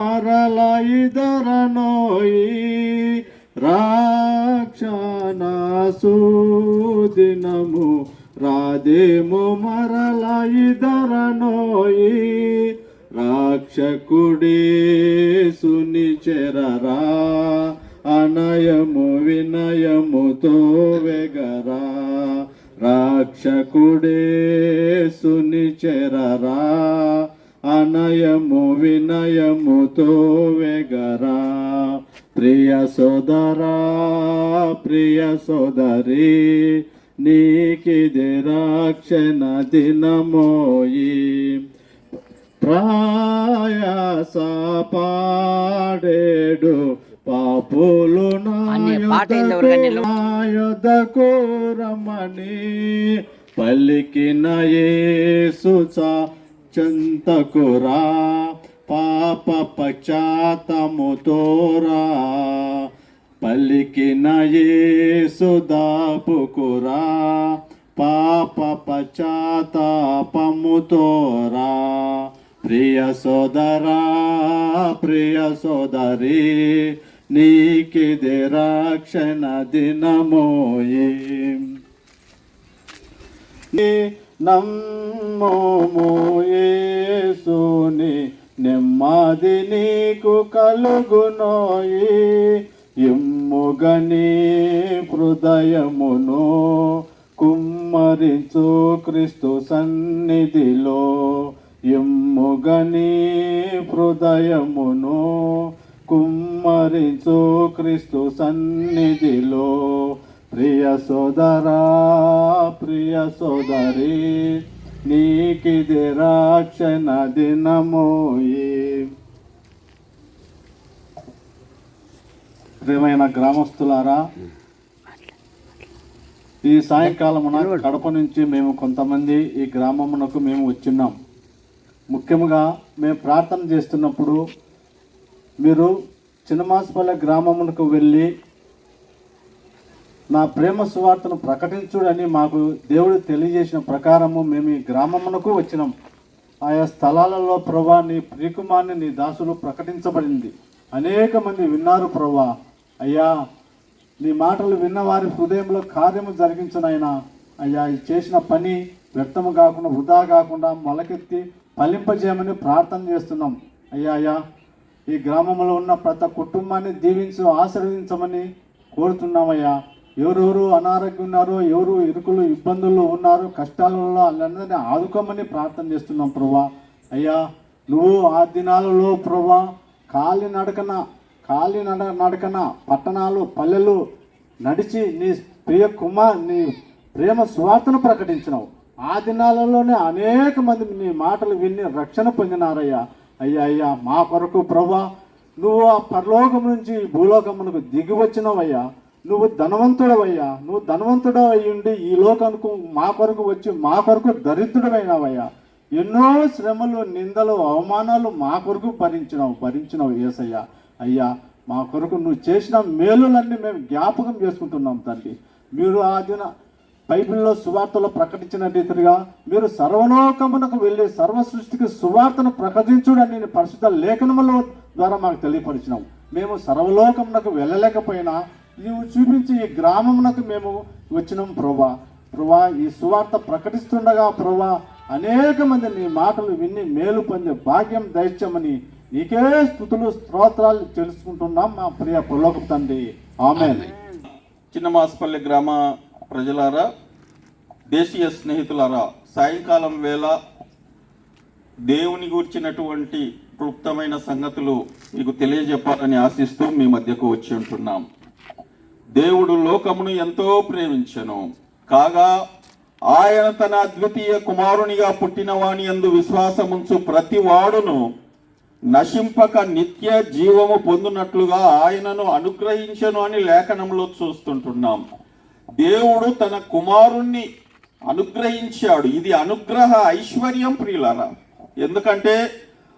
మరల ఇదరనోయి రాక్షణ సుదినము రాదేము మరల ఇదరనోయి రాక్షకుడే సునిచెరరా అనయము వినయముతో వెగరా రాక్షకుడే సునిచెరరా అనయము వినయముతో వెగరా ప్రియ సోదరా ప్రియ సోదరి నీకిది రక్షణ దినమోయి ప్రయాస పాడేడు పాపులు నాయుధకు రమణి పలికిన యేసు చంతకురా పాప పశ్చాత్తముతోరా పలికిన ఏసుదాపుకురా పాప పశ్చాత్తాపముతోరా ప్రియ సోదరా ప్రియ సోదరి నీకిది రక్షణ దినమోయి. నమ్మోము యేసుని నెమ్మది నీకు కలుగునోయి. ఇమ్ముగని హృదయమును కుమ్మరించు క్రీస్తు సన్నిధిలో. ఇమ్ముగని హృదయమును కుమ్మరించు క్రీస్తు సన్నిధిలో. ప్రియ సోదరా ప్రియ సోదరి నీకిది రక్షణ దినమోయి ప్రియమైన గ్రామస్తులారా ఈ సాయంకాలమున కడప నుంచి మేము కొంతమంది ఈ గ్రామమునకు మేము వచ్చిన్నాం ముఖ్యంగా మేము ప్రార్థన చేస్తున్నప్పుడు మీరు చిన్నమాసపల్లె గ్రామమునకు వెళ్ళి నా ప్రేమ సువార్తను ప్రకటించుడని మాకు దేవుడు తెలియజేసిన ప్రకారము మేము ఈ గ్రామమునకు వచ్చినాం. ఆయా స్థలాలలో ప్రభా నీ ప్రియకుమార్ని నీ దాసులు ప్రకటించబడింది. అనేక మంది విన్నారు ప్రభా అయ్యా నీ మాటలు విన్నవారి హృదయంలో కార్యము జరిగించనైనా. అయ్యా ఈ చేసిన పని వ్యర్థము కాకుండా వృధా కాకుండా మొలకెత్తి ఫలింపజేయమని ప్రార్థన చేస్తున్నాం. అయ్యా అయ్యా ఈ గ్రామంలో ఉన్న ప్రతి కుటుంబాన్ని దీవించు ఆశీర్వదించమని కోరుతున్నామయ్యా ఎవరెవరు అనారోగ్యం ఉన్నారో ఎవరు ఇరుకులు ఇబ్బందుల్లో ఉన్నారు కష్టాలలో వాళ్ళందరినీ ఆదుకోమని ప్రార్థన చేస్తున్నాం ప్రభా. అయ్యా నువ్వు ఆ దినాలలో ప్రభా కాలి నడకన కాలి నడ నడకన పట్టణాలు పల్లెలు నడిచి నీ ప్రియ కుమార్ నీ ప్రేమ సువార్తను ప్రకటించినావు. ఆ దినాలలోనే అనేక మంది నీ మాటలు విని రక్షణ పొందినారయ్యా. అయ్యా అయ్యా మా కొరకు ప్రభా నువ్వు ఆ పరలోకం నుంచి భూలోకమునకు దిగి వచ్చినావయ్యా. నువ్వు ధనవంతుడవయ్యా. నువ్వు ధనవంతుడు అయ్యుండి ఈ లోకానికి మా కొరకు వచ్చి మా కొరకు దరిద్రుడమైనవయ్యా. ఎన్నో శ్రమలు నిందలు అవమానాలు మా కొరకు భరించినావు భరించినావు ఏసయ్యా. అయ్యా మా కొరకు నువ్వు చేసిన మేలులన్నీ మేము జ్ఞాపకం చేసుకుంటున్నాం తండ్రి మీరు ఆ దిన బైబిల్లో సువార్తలో ప్రకటించిన రీతిగా మీరు సర్వలోకమునకు వెళ్ళి సర్వ సృష్టికి సువార్తను ప్రకటించుడని నేను పరిశుద్ధ లేఖనముల ద్వారా మాకు తెలియపరిచినాం. మేము సర్వలోకమునకు వెళ్ళలేకపోయినా నీవు చూపించి ఈ గ్రామమునకు మేము వచ్చినాం ప్రభా ప్రభా ఈ సువార్త ప్రకటిస్తుండగా ప్రభా అనేక మంది నీ మాటలు విని మేలు పొందే భాగ్యం దైత్యమని నీకే స్థుతులు స్తోత్రాలు తెలుసుకుంటున్నాం మా ప్రియ పులోకం తండ్రి. ఆమె చిన్నమాసపల్లి గ్రామ ప్రజలారా దేశీయ స్నేహితులారా సాయంకాలం వేళ దేవుని గూర్చినటువంటి క్లుప్తమైన సంగతులు మీకు తెలియజెప్పాలని ఆశిస్తూ మీ మధ్యకు వచ్చి ఉంటున్నాం. దేవుడు లోకమును ఎంతో ప్రేమించెను. కాగా ఆయన తన అద్వితీయ కుమారునిగా పుట్టిన వాని యందు విశ్వాసముంచు ప్రతి వాడును నశింపక నిత్య జీవము పొందునట్లుగా ఆయనను అనుగ్రహించను అని లేఖనంలో చూస్తుంటున్నాం. దేవుడు తన కుమారుణ్ణి అనుగ్రహించాడు. ఇది అనుగ్రహ ఐశ్వర్యం ప్రియులారా. ఎందుకంటే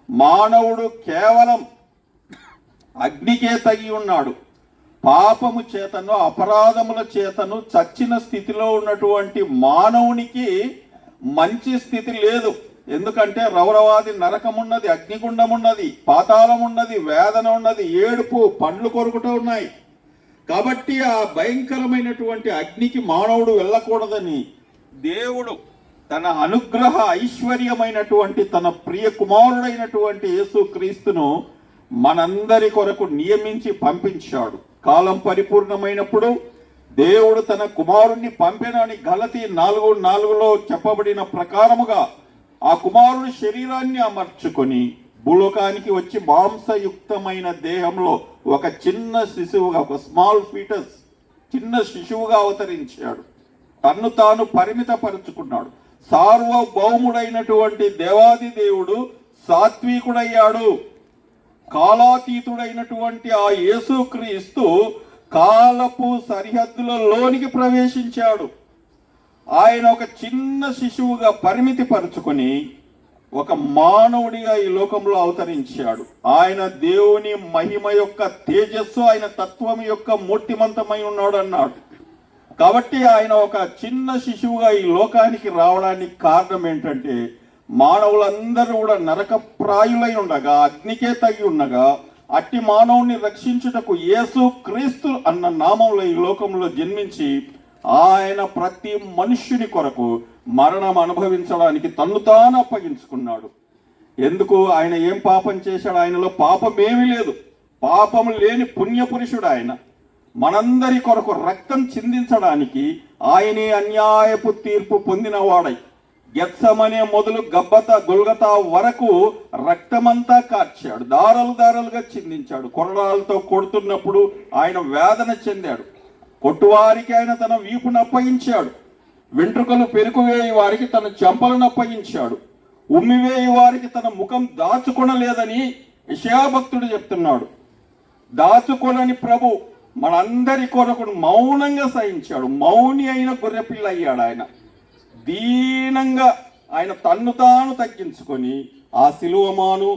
మానవుడు కేవలం అగ్నికే తగి ఉన్నాడు పాపము చేతను అపరాధముల చేతను చచ్చిన స్థితిలో ఉన్నటువంటి మానవునికి మంచి స్థితి లేదు. ఎందుకంటే రౌరవాది నరకమున్నది అగ్నిగుండం ఉన్నది పాతాళం ఉన్నది వేదన ఉన్నది ఏడుపు పండ్లు కొరుకుట ఉన్నాయి. కాబట్టి ఆ భయంకరమైనటువంటి అగ్నికి మానవుడు వెళ్ళకూడదని దేవుడు తన అనుగ్రహ ఐశ్వర్యమైనటువంటి తన ప్రియ కుమారుడైనటువంటి యేసుక్రీస్తును మనందరి కొరకు నియమించి పంపించాడు. కాలం పరిపూర్ణమైనప్పుడు దేవుడు తన కుమారుణ్ణి పంపినని గలతి నాలుగు నాలుగులో చెప్పబడిన ప్రకారముగా ఆ కుమారుడు శరీరాన్ని అమర్చుకొని భూలోకానికి వచ్చి మాంసయుక్తమైన దేహంలో ఒక చిన్న శిశువుగా ఒక స్మాల్ ఫీటస్ చిన్న శిశువుగా అవతరించాడు. తన్ను తాను పరిమితపరుచుకున్నాడు. సార్వభౌముడైనటువంటి దేవాది దేవుడు సాత్వికుడయ్యాడు. కాలాతీతుడైనటువంటి ఆ యేసుక్రీస్తు కాలపు సరిహద్దులలోనికి ప్రవేశించాడు. ఆయన ఒక చిన్న శిశువుగా పరిమితి పరుచుకొని ఒక మానవుడిగా ఈ లోకంలో అవతరించాడు. ఆయన దేవుని మహిమ యొక్క తేజస్సు ఆయన తత్వం యొక్క మూర్తిమంతమై ఉన్నాడు అన్నాడు కాబట్టి ఆయన ఒక చిన్న శిశువుగా ఈ లోకానికి రావడానికి కారణం ఏంటంటే మానవులందరూ కూడా నరకప్రాయులై ఉండగా అగ్నికే తగి ఉండగా అట్టి మానవుని రక్షించుటకు యేసు క్రీస్తు అన్న నామంలో ఈ లోకంలో జన్మించి ఆయన ప్రతి మనుష్యుని కొరకు మరణం అనుభవించడానికి తన్ను తాను అప్పగించుకున్నాడు. ఎందుకు? ఆయన ఏం పాపం చేశాడు? ఆయనలో పాపం ఏమీ లేదు. పాపం లేని పుణ్యపురుషుడు ఆయన. మనందరి కొరకు రక్తం చిందించడానికి ఆయనే అన్యాయపు తీర్పు పొందినవాడై గెత్సమనే మొదలు గబ్బత గుల్గత వరకు రక్తమంతా కార్చాడు. దారాలు దారాలుగా చిందించాడు. కొరడాలతో కొడుతున్నప్పుడు ఆయన వేదన చెందాడు. కొట్టువారికి ఆయన తన వీపును అప్పగించాడు. వెంట్రుకలు పెరుకువేయి వారికి తన చెంపలను అప్పగించాడు. ఉమ్మివేయి వారికి తన ముఖం దాచుకొనలేదని విషయాభక్తుడు చెప్తున్నాడు. దాచుకోనని ప్రభు మనందరి కొరకు మౌనంగా సహించాడు మౌని అయిన గొర్రెపిల్ల అయ్యాడు ఆయన. దీనంగా ఆయన తన్ను తాను తగ్గించుకొని ఆ సిలువమాను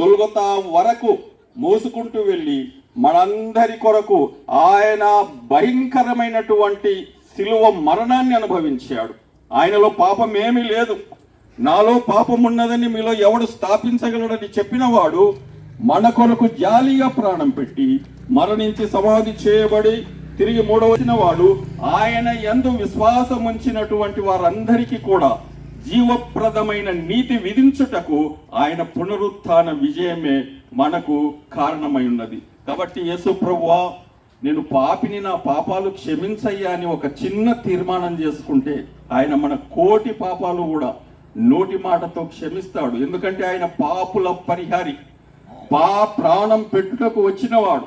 గొల్గొతా వరకు మోసుకుంటూ వెళ్ళి మనందరి కొరకు ఆయన భయంకరమైనటువంటి సిలువ మరణాన్ని అనుభవించాడు. ఆయనలో పాపం ఏమీ లేదు. నాలో పాపం ఉన్నదని మీలో ఎవడు స్థాపించగలడని చెప్పినవాడు మన కొరకు జాలిగా ప్రాణం పెట్టి మరణించి సమాధి చేయబడి తిరిగి మూడవచ్చిన వాడు ఆయన ఎందు విశ్వాసం ఉంచినటువంటి వారందరికీ కూడా జీవప్రదమైన నీతి విధించుటకు ఆయన పునరుత్థాన విజయమే మనకు కారణమై ఉన్నది. కాబట్టి యేసు ప్రభువా నేను పాపిని నా పాపాలు క్షమించయ్యా అని ఒక చిన్న తీర్మానం చేసుకుంటే ఆయన మన కోటి పాపాలు కూడా నోటి మాటతో క్షమిస్తాడు. ఎందుకంటే ఆయన పాపుల పరిహారి పా ప్రాణం పెట్టుటకు వచ్చినవాడు.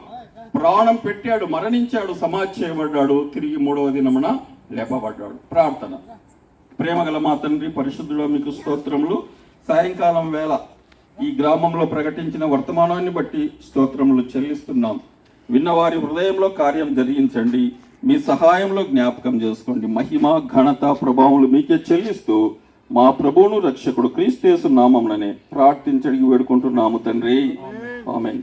ప్రాణం పెట్టాడు మరణించాడు సమాధి చేయబడ్డాడు తిరిగి మూడవ దినమున లేపబడ్డాడు. ప్రార్థన. ప్రేమగల మా తండ్రి పరిశుద్ధుడు మీకు స్తోత్రములు. సాయంకాలం వేళ ఈ గ్రామంలో ప్రకటించిన వర్తమానాన్ని బట్టి స్తోత్రములు చెల్లిస్తున్నాం. విన్నవారి హృదయంలో కార్యం జరిగించండి. మీ సహాయంలో జ్ఞాపకం చేసుకోండి. మహిమ ఘనత ప్రభావములు మీకే చెల్లిస్తూ మా ప్రభువును రక్షకుడు క్రీస్తేసు నామంలోనే ప్రార్థించడికి వేడుకుంటున్నాము తండ్రి. ఆమెన్.